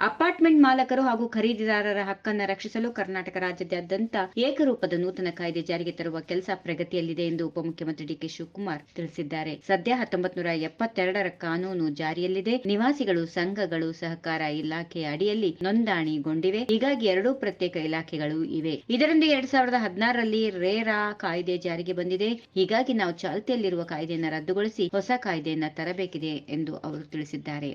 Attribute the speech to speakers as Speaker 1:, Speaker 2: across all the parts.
Speaker 1: Apartment ಮಾಲಕರು ಹಾಗೂ ಖರೀದಿದಾರರ ಹಕ್ಕನ್ನು ರಕ್ಷಿಸಲು ಕರ್ನಾಟಕ ರಾಜ್ಯದಾದ್ಯಂತ ಏಕರೂಪದ ನೂತನ ಕಾಯ್ದೆ ಜಾರಿಗೆ ತರುವ ಕೆಲಸ ಪ್ರಗತಿಯಲ್ಲಿದೆ ಎಂದು ಉಪಮುಖ್ಯಮಂತ್ರಿ ಡಿಕೆ ಶಿವಕುಮಾರ್ ತಿಳಿಸಿದ್ದಾರೆ. ಸದ್ಯ ಹತ್ತೊಂಬತ್ ನೂರ ಎಪ್ಪತ್ತೆರಡರ ಕಾನೂನು ಜಾರಿಯಲ್ಲಿದೆ. ನಿವಾಸಿಗಳು, ಸಂಘಗಳು, ಸಹಕಾರ ಇಲಾಖೆಯ ಅಡಿಯಲ್ಲಿ ನೋಂದಣಿಗೊಂಡಿವೆ. ಹೀಗಾಗಿ ಎರಡೂ ಪ್ರತ್ಯೇಕ ಇಲಾಖೆಗಳು ಇವೆ. ಇದರೊಂದಿಗೆ ಎರಡ್ ಸಾವಿರದ ಹದಿನಾರರಲ್ಲಿ ರೇರಾ ಕಾಯ್ದೆ ಜಾರಿಗೆ ಬಂದಿದೆ. ಹೀಗಾಗಿ ನಾವು ಚಾಲ್ತಿಯಲ್ಲಿರುವ ಕಾಯ್ದೆಯನ್ನು ರದ್ದುಗೊಳಿಸಿ ಹೊಸ ಕಾಯ್ದೆಯನ್ನು ತರಬೇಕಿದೆ ಎಂದು ಅವರು ತಿಳಿಸಿದ್ದಾರೆ.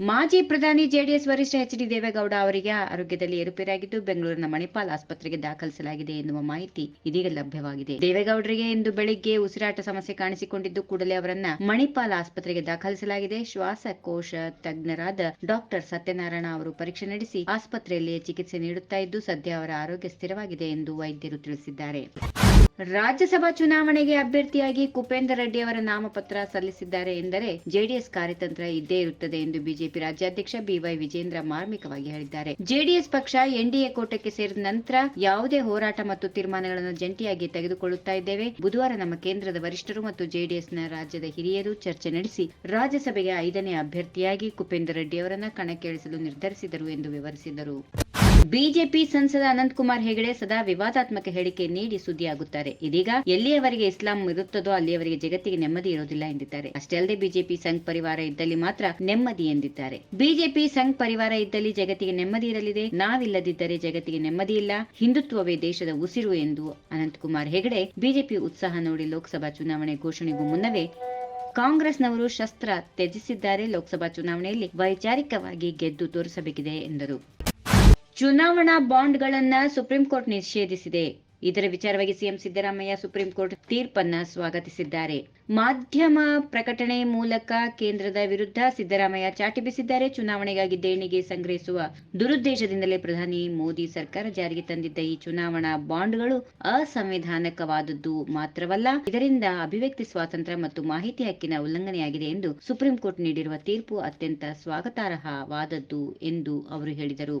Speaker 1: ಮಾಜಿ ಪ್ರಧಾನಿ ಜೆಡಿಎಸ್ ವರಿಷ್ಠ ಎಚ್ ಡಿ ದೇವೇಗೌಡ ಅವರಿಗೆ ಆರೋಗ್ಯದಲ್ಲಿ ಏರುಪೇರಾಗಿದ್ದು ಬೆಂಗಳೂರಿನ ಮಣಿಪಾಲ್ ಆಸ್ಪತ್ರೆಗೆ ದಾಖಲಿಸಲಾಗಿದೆ ಎನ್ನುವ ಮಾಹಿತಿ ಇದೀಗ ಲಭ್ಯವಾಗಿದೆ. ದೇವೇಗೌಡರಿಗೆ ಇಂದು ಬೆಳಿಗ್ಗೆ ಉಸಿರಾಟ ಸಮಸ್ಯೆ ಕಾಣಿಸಿಕೊಂಡಿದ್ದು ಕೂಡಲೇ ಅವರನ್ನ ಮಣಿಪಾಲ್ ಆಸ್ಪತ್ರೆಗೆ ದಾಖಲಿಸಲಾಗಿದೆ. ಶ್ವಾಸಕೋಶ ತಜ್ಞರಾದ ಡಾಕ್ಟರ್ ಸತ್ಯನಾರಾಯಣ ಅವರು ಪರೀಕ್ಷೆ ನಡೆಸಿ ಆಸ್ಪತ್ರೆಯಲ್ಲಿ ಚಿಕಿತ್ಸೆ ನೀಡುತ್ತಾ ಇದ್ದು ಸದ್ಯ ಅವರ ಆರೋಗ್ಯ ಸ್ಥಿರವಾಗಿದೆ ಎಂದು ವೈದ್ಯರು ತಿಳಿಸಿದ್ದಾರೆ. ರಾಜ್ಯಸಭಾ ಚುನಾವಣೆಗೆ ಅಭ್ಯರ್ಥಿಯಾಗಿ ಕುಪೇಂದ್ರ ರೆಡ್ಡಿ ಅವರ ನಾಮಪತ್ರ ಸಲ್ಲಿಸಿದ್ದಾರೆ ಎಂದರೆ ಜೆಡಿಎಸ್ ಕಾರ್ಯತಂತ್ರ ಇದ್ದೇ ಇರುತ್ತದೆ ಎಂದು ಬಿಜೆಪಿ ರಾಜ್ಯಾಧ್ಯಕ್ಷ ಬಿವೈ ವಿಜೇಂದ್ರ ಮಾರ್ಮಿಕವಾಗಿ ಹೇಳಿದ್ದಾರೆ. ಜೆಡಿಎಸ್ ಪಕ್ಷ ಎನ್ಡಿಎ ಕೋಟಕ್ಕೆ ಸೇರಿದ ನಂತರ ಯಾವುದೇ ಹೋರಾಟ ಮತ್ತು ತೀರ್ಮಾನಗಳನ್ನು ಜಂಟಿಯಾಗಿ ತೆಗೆದುಕೊಳ್ಳುತ್ತಾ ಇದ್ದೇವೆ. ಬುಧವಾರ ನಮ್ಮ ಕೇಂದ್ರದ ವರಿಷ್ಠರು ಮತ್ತು ಜೆಡಿಎಸ್ನ ರಾಜ್ಯದ ಹಿರಿಯರು ಚರ್ಚೆ ನಡೆಸಿ ರಾಜ್ಯಸಭೆಗೆ ಐದನೇ ಅಭ್ಯರ್ಥಿಯಾಗಿ ಕುಪೇಂದ್ರ ರೆಡ್ಡಿ ಅವರನ್ನ ಕಣಕ್ಕಿಳಿಸಲು ನಿರ್ಧರಿಸಿದರು ಎಂದು ವಿವರಿಸಿದರು. ಬಿಜೆಪಿ ಸಂಸದ ಅನಂತಕುಮಾರ್ ಹೆಗಡೆ ಸದಾ ವಿವಾದಾತ್ಮಕ ಹೇಳಿಕೆ ನೀಡಿ ಸುದ್ದಿಯಾಗುತ್ತಾರೆ. ಇದೀಗ ಎಲ್ಲಿಯವರೆಗೆ ಇಸ್ಲಾಂ ಇರುತ್ತದೋ ಅಲ್ಲಿಯವರೆಗೆ ಜಗತ್ತಿಗೆ ನೆಮ್ಮದಿ ಇರೋದಿಲ್ಲ ಎಂದಿದ್ದಾರೆ. ಅಷ್ಟೇ ಅಲ್ಲದೆ ಬಿಜೆಪಿ ಸಂಘ್ ಪರಿವಾರ ಇದ್ದಲ್ಲಿ ಮಾತ್ರ ನೆಮ್ಮದಿ ಎಂದಿದ್ದಾರೆ. ಬಿಜೆಪಿ ಸಂಘ್ ಪರಿವಾರ ಇದ್ದಲ್ಲಿ ಜಗತ್ತಿಗೆ ನೆಮ್ಮದಿ ಇರಲಿದೆ. ನಾವಿಲ್ಲದಿದ್ದರೆ ಜಗತ್ತಿಗೆ ನೆಮ್ಮದಿ ಇಲ್ಲ. ಹಿಂದುತ್ವವೇ ದೇಶದ ಉಸಿರು ಎಂದು ಅನಂತಕುಮಾರ್ ಹೆಗಡೆ ಬಿಜೆಪಿ ಉತ್ಸಾಹ ನೋಡಿ ಲೋಕಸಭಾ ಚುನಾವಣೆ ಘೋಷಣೆಗೂ ಮುನ್ನವೇ ಕಾಂಗ್ರೆಸ್ನವರು ಶಸ್ತ್ರ ತ್ಯಜಿಸಿದ್ದಾರೆ. ಲೋಕಸಭಾ ಚುನಾವಣೆಯಲ್ಲಿ ವೈಚಾರಿಕವಾಗಿ ಗೆದ್ದು ತೋರಿಸಬೇಕಿದೆ ಎಂದರು. ಚುನಾವಣಾ ಬಾಂಡ್ಗಳನ್ನ ಸುಪ್ರೀಂ ಕೋರ್ಟ್ ನಿಷೇಧಿಸಿದೆ. ಇದರ ವಿಚಾರವಾಗಿ ಸಿಎಂ ಸಿದ್ದರಾಮಯ್ಯ ಸುಪ್ರೀಂ ಕೋರ್ಟ್ ತೀರ್ಪನ್ನ ಸ್ವಾಗತಿಸಿದ್ದಾರೆ. ಮಾಧ್ಯಮ ಪ್ರಕಟಣೆ ಮೂಲಕ ಕೇಂದ್ರದ ವಿರುದ್ಧ ಸಿದ್ದರಾಮಯ್ಯ ಚಾಟಿ ಬೀಸಿದ್ದಾರೆ. ಚುನಾವಣೆಗಾಗಿ ದೇಣಿಗೆ ಸಂಗ್ರಹಿಸುವ ದುರುದ್ದೇಶದಿಂದಲೇ ಪ್ರಧಾನಿ ಮೋದಿ ಸರ್ಕಾರ ಜಾರಿಗೆ ತಂದಿದ್ದ ಈ ಚುನಾವಣಾ ಬಾಂಡ್ಗಳು ಅಸಂವಿಧಾನಕವಾದದ್ದು ಮಾತ್ರವಲ್ಲ, ಇದರಿಂದ ಅಭಿವ್ಯಕ್ತಿ ಸ್ವಾತಂತ್ರ್ಯ ಮತ್ತು ಮಾಹಿತಿ ಹಕ್ಕಿನ ಉಲ್ಲಂಘನೆಯಾಗಿದೆ ಎಂದು ಸುಪ್ರೀಂ ಕೋರ್ಟ್ ನೀಡಿರುವ ತೀರ್ಪು ಅತ್ಯಂತ ಸ್ವಾಗತಾರ್ಹವಾದದ್ದು ಎಂದು ಅವರು ಹೇಳಿದರು.